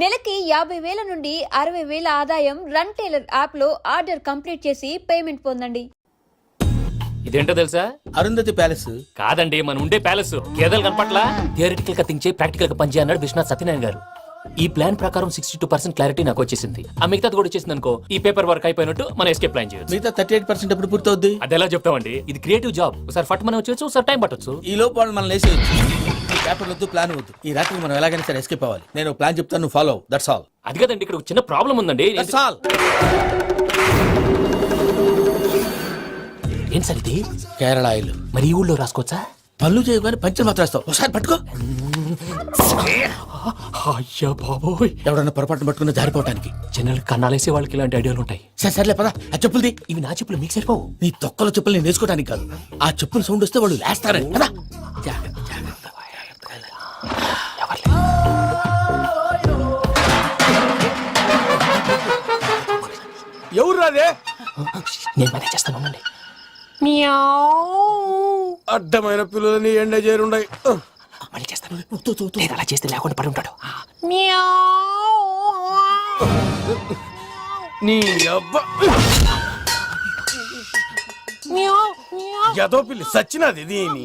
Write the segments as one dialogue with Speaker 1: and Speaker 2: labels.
Speaker 1: నెలకి యాభై వేల నుండి అరవై వేల ఆదాయం రన్ టైలర్ యాప్లో ఆర్డర్ కంప్లీట్ చేసి పేమెంట్ పొందండి.
Speaker 2: ఇదేంటో తెలుసా?
Speaker 3: అరుంధతి ప్యాలెస్.
Speaker 2: కాదండి మన ఉండే ప్యాలెస్. గేదెలు కనపట్లా? థియరిటికల్గా చేయి ప్రాక్టికల్గా పనిచేయ అన్నాడు విశ్వనాథ్ సత్యనారాయణ గారు. ఈ ప్లాన్ ప్రకారం సిక్స్టీ టూ పర్సెంట్ క్లారిటీ నాకు వచ్చేసింది. ఆ మిగతాది కూడా వచ్చేసింది అనుకో ఈ పేపర్ వర్క్ అయిపోయినట్టు మనం ఎస్కేప్ ప్లాన్ చేయొచ్చు.
Speaker 3: మిగతా థర్టీ ఎయిట్ పర్సెంట్ ఎప్పుడు పూర్తవుద్ది?
Speaker 2: అది ఎలా చెప్తామండి? ఇది క్రియేటివ్ జాబ్ ఒకసారి ఫట్ మనం వచ్చేచ్చు ఒకసారి టైం పట్టొచ్చు.
Speaker 3: ఈ లోపు వాళ్ళు మనం లేసేయచ్చు పేపర్ వద్దు ప్లాన్ వద్దు. ఈ రాత్రి మనం ఎలాగైనా సరే ఎస్కేప్ అవ్వాలి. నేను ప్లాన్ చెప్తాను నువ్వు ఫాలో దట్స్ ఆల్
Speaker 2: అది కదండి ఇక్కడ ఒక చిన్న ప్రాబ్లం ఉందండి.
Speaker 3: దట్స్ ఆల్
Speaker 2: ఏం సార్ ఇది?
Speaker 3: కేరళ ఆయిల్
Speaker 2: మరి ఈ ఊళ్ళో రాసుకోవచ్చా?
Speaker 3: పళ్ళు చేయగానే పంచర్ మాత్రం వేస్తావు. ఒకసారి పట్టుకో.
Speaker 2: అయ్యా బాబోయ్.
Speaker 3: ఎవడన్నా పొరపాటున పట్టుకున్న జారిపోవటానికి.
Speaker 2: జనరల్ కన్నాలేసే వాళ్ళకి ఇలాంటి ఐడియాలు ఉంటాయి.
Speaker 3: సరే సర్లే పదా. ఆ చెప్పులది.
Speaker 2: ఇవి నా చెప్పులు మీకు సరిపోవు.
Speaker 3: నీ తొక్కల చెప్పులు నేను వేసుకోవడానికి కాదు. ఆ చెప్పుల సౌండ్ వస్తే వాళ్ళు లేస్తారని. పదా.
Speaker 4: ఎవరు రాదే
Speaker 2: నేను మేనేజ్ చేస్తాను ఉండండి.
Speaker 4: అడ్డమైన పిల్లలని ఎండ చేరుండయి.
Speaker 2: మళ్ళీ చేస్తాను. లేదు అలా చేస్తే లేకుండా పడి ఉంటాడు.
Speaker 4: నీ అబ్బ. ఎదో పిల్లి సచ్చినది దీని.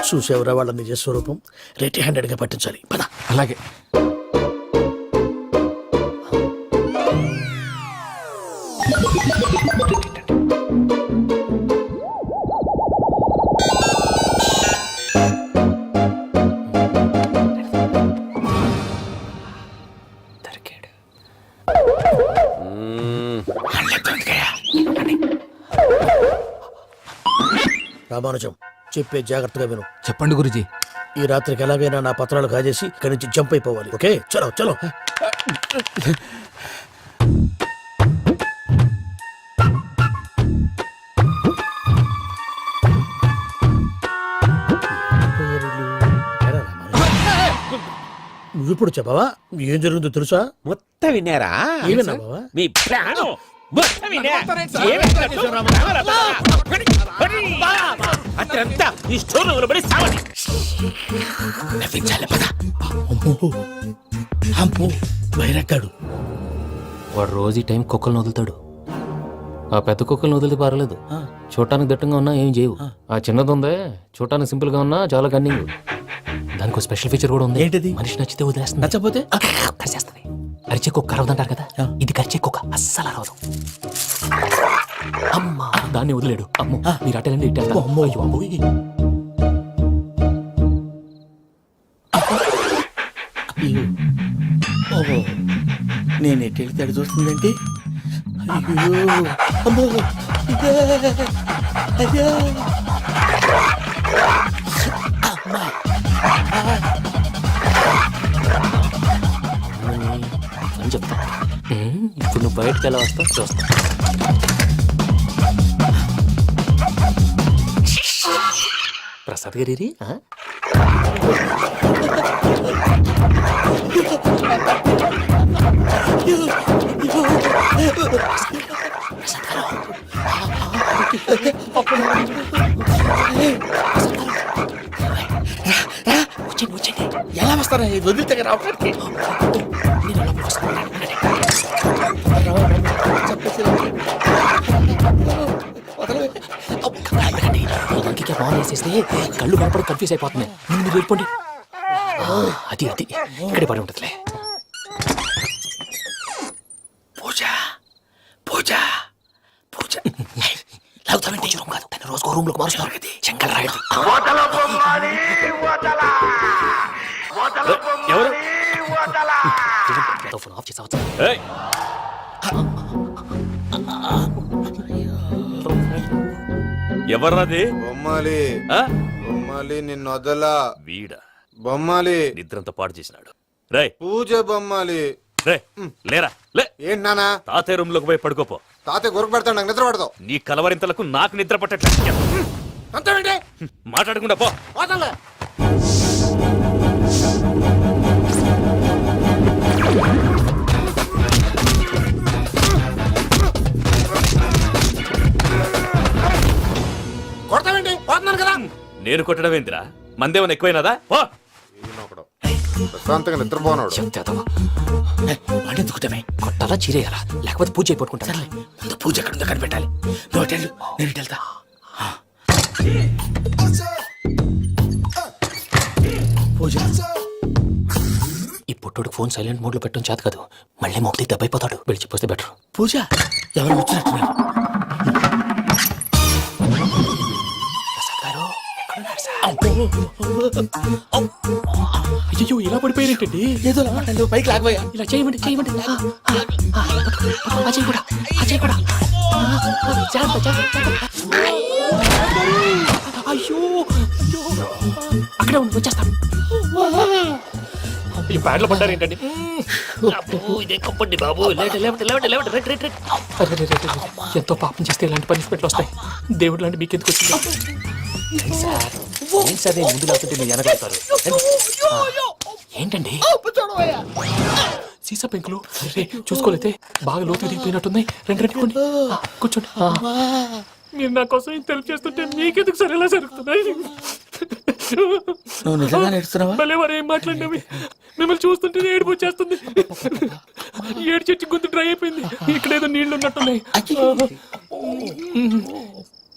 Speaker 3: చూసేవరా వాళ్ళ నిజ స్వరూపం? రెట్టి హ్యాండెడ్గా పట్టించాలి. పద.
Speaker 5: అలాగే.
Speaker 2: దొరికాడు.
Speaker 3: రామానుజం. చెప్పే జాగ్రత్తగా విను.
Speaker 5: చెప్పండి గురుజీ.
Speaker 3: ఈ రాత్రికి ఎలాగైనా నా పత్రాలు కాజేసి ఇక్కడి నుంచి జంప్ అయిపోవాలి. ఓకే? చలో చలో. నువ్విప్పుడు చెప్పవా? ఏం జరుగుతుందో తెలుసా?
Speaker 6: మొత్తం విన్నారా?
Speaker 3: ఏమన్నా బావా
Speaker 6: మీ ప్రాణం మొత్తం విన్నా? అతనంతా ఈ స్టోర్లో సావని.
Speaker 3: నవ్వించాలి పద. అమ్మో. అమ్మో. వైరక్కాడు
Speaker 2: వాడు రోజు ఈ టైం కుక్కలను వదులుతాడు. ఆ పెద్ద కుక్కలను వదిలితే పర్లేదు చూడటానికి దట్టంగా ఉన్నా ఏం చేయవు. ఆ. చిన్నది ఉందే చూడటానికి సింపుల్గా ఉన్నా చాలా కన్నింగ్ దానికి ఒక స్పెషల్ ఫీచర్ కూడా ఉంది.
Speaker 3: ఏంటిది?
Speaker 2: మనిషి నచ్చితే వదిలేస్తుంది.
Speaker 3: నచ్చపోతే
Speaker 2: కరిచేస్తుంది. అరిచే కుక్క అరవదంటారు కదా? ఇది కరిచే కుక్క అస్సలు అరవదు. దాన్ని వదిలేడు అమ్మో మీరు అటెండి ఇటు వెళ్తారు.
Speaker 3: అమ్మో.
Speaker 2: అయ్యో, అమ్మోయ్.
Speaker 3: ఓహో నేను ఎటు వెళ్తే అటు చూస్తుందంటే అయ్యో అమ్మో ఇదే, అయ్యో. అమ్మా.
Speaker 2: అని చెప్తా ఇప్పుడు నువ్వు బయటకు ఎలా వస్తావు చూస్తా ప్రసాద్ గారి వచ్చింది వచ్చింది
Speaker 3: ఎలా వస్తారా ఇది వదిలితే రావడానికి
Speaker 2: నేను కళ్ళు కనపడి కన్ఫ్యూజ్ అయిపోతున్నాయి. ముందు మీరు వెళ్ళిపోండి. అది అది. ఇక్కడే పడి ఉంటుందిలే.
Speaker 3: పూజ పూజ పూజ.
Speaker 2: లాగుతామంటే రూమ్ కాదు. తన రోజుకో మారుస్తున్నారు ఎవరు? ఫోన్ ఆఫ్ చేసావచ్చు
Speaker 7: ఎవర్రాది?
Speaker 8: బొమ్మాలి.
Speaker 7: ఆ?
Speaker 8: బొమ్మాలి నిన్ను వదలా.
Speaker 7: వీడ.
Speaker 8: బొమ్మాలి.
Speaker 7: నిద్రంతా పాడు చేసినాడు. రే
Speaker 8: పూజ బొమ్మాలి.
Speaker 7: రే లేరా? లే.
Speaker 8: ఏంటి నానా?
Speaker 7: తాతయ్య రూమ్లోకి పోయి పడుకోపో.
Speaker 8: తాతయ్య గురకు పెడతాడు నాకు నిద్ర పడతావు
Speaker 7: నీ కలవరింతలకు నాకు నిద్ర పట్టట్లేదు
Speaker 8: అంతేంటి?
Speaker 7: మాట్లాడకుండా పో.
Speaker 8: పోతాలే కొడతావేంటి? పోతున్నాను కదా.
Speaker 7: నేను కొట్టడం ఏందిరా మందేమన్నా ఎక్కువైనదా.
Speaker 8: ప్రశాంతంగా నిద్రపోనాడు.
Speaker 3: వాడెందుకుంటామే
Speaker 2: కొట్టాలా చీరేయాలా? లేకపోతే పూజ అయిపోట్టుకుంటా
Speaker 3: ముందు పూజ ఎక్కడ ఉందో కనిపెట్టాలి. నువ్వు వెళ్ళు, నేను ఇటు వెళ్తా. పూజ.
Speaker 2: ఈ పుట్టోడికి ఫోన్ సైలెంట్ మోడ్లో పెట్టడం చేత కాదు. మళ్ళీ మొక్కి దెబ్బైపోతాడు విడిచిపోతే బెటర్.
Speaker 3: పూజ? ఎవరు వచ్చినట్టున్నారు?
Speaker 2: అయ్యో ఇలా పడిపోయినట్టండి
Speaker 3: ఏదో మాటలు పైకి లాగబోయా?
Speaker 2: ఇలా చేయమండి చేయమండి. కూడా జాగ్రత్త. అయ్యో అయ్యో. అక్కడే ఉండి వచ్చేస్తాను. ఈ బ్యాడ్లో పడ్డారు ఏంటండి ఇదే కప్పండి బాబు. ఎంతో పాపం చేస్తే ఇలాంటి పనిష్మెంట్లు వస్తాయి. దేవుడు లాంటి మీకు ఎందుకు వచ్చింది? సార్ ఏం సార్ నేను ముందు లేకుంటే మీరు వెనకాడతారు ఏంటండి? సీసా పెంకులు? రే చూసుకోలేతే బాగా లోతు దిగిపోయినట్టున్నాయి రెండు రెండు కొన్ని ఆ, కూర్చోండి. మీరు నా కోసం ఇంత హెల్ప్ చేస్తుంటే మీకెందుకు సరే ఎలా జరుగుతున్నాయి?
Speaker 3: నువ్వు నిజంగా నేర్చుతున్నావా?
Speaker 2: భలే వారు ఏం మాట్లాడినవి? మిమ్మల్ని చూస్తుంటే ఏడుపు వచ్చేస్తుంది. ఏడు చెట్టు గొంతు డ్రై అయిపోయింది. ఇక్కడ ఏదో నీళ్ళు ఉన్నట్టున్నాయి.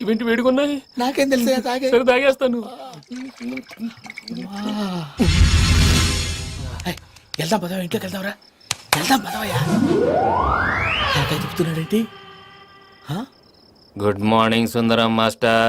Speaker 2: ఇవేంటి వేడుకున్నాయి
Speaker 3: నాకేం తెలుసు తాగే.
Speaker 2: సరే తాగేస్తాను.
Speaker 3: వెళ్దాం పదవా ఇంట్లోకి వెళ్దాంరా. వెళ్దాం పదవయ్యా నాకై చెప్తున్నాడేంటి?
Speaker 2: Good morning Sundaram master.